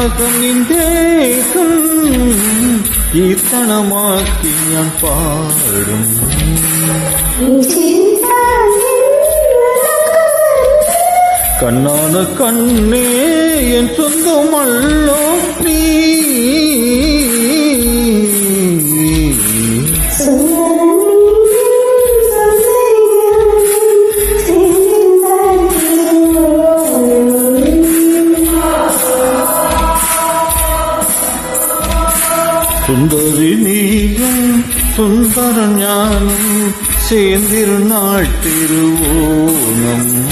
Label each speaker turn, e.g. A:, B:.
A: നാഗം നിന്റേക്കും കീർത്തനമാക്കി ഞാൻ പാടും കണ്ണാണ് കണ്ണേ എൻ സ്വന്തമല്ലോ நீ சுந்தரி நீயும் சுந்தர ஞானம் சேர்ந்திருநாள் திருவோணம்
B: கையில் கை